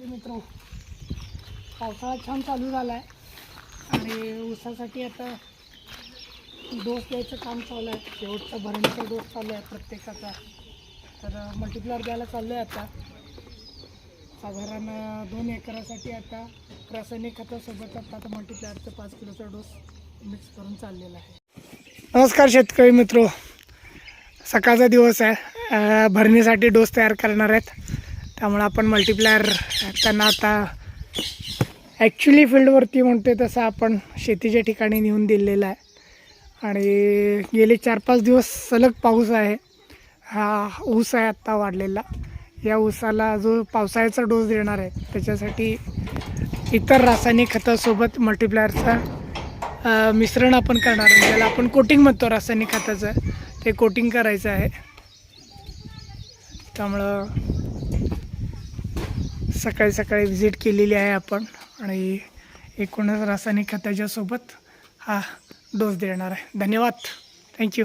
शेतकरी मित्र. पावसाळा छान चालू झाला आहे आणि ऊसासाठी आता डोस द्यायचं काम चालू आहे. शेवटचा भरणीचा डोस चालू आहे प्रत्येकाचा. तर मल्टिप्लर द्यायला चाललो आहे आता. साधारण दोन एकरासाठी आता रासायनिक खतासोबत आता आता पाच किलोचा डोस मिक्स करून चाललेला आहे. नमस्कार शेतकरी मित्र. सकाळचा दिवस आहे. भरणीसाठी डोस तयार करणार आहेत. त्यामुळे आपण मल्टिप्लायर त्यांना आता ॲक्च्युली फील्डवरती म्हणते तसं आपण शेतीच्या ठिकाणी नेऊन दिलेलं आहे. आणि गेले चार पाच दिवस सलग पाऊस आहे. हा ऊस आहे आत्ता वाढलेला. या ऊसाला जो पावसाळ्याचा डोस देणार आहे त्याच्यासाठी इतर रासायनिक खतासोबत मल्टिप्लायरचा मिश्रण आपण करणार आहे. ज्याला आपण कोटिंग म्हणतो रासायनिक खताचं. ते कोटिंग करायचं आहे. त्यामुळं सकाळी सकाळी व्हिजिट केलेली आहे आपण. आणि एकूणच रासायनिक खताच्या सोबत हा डोस देणार आहे. धन्यवाद. थँक्यू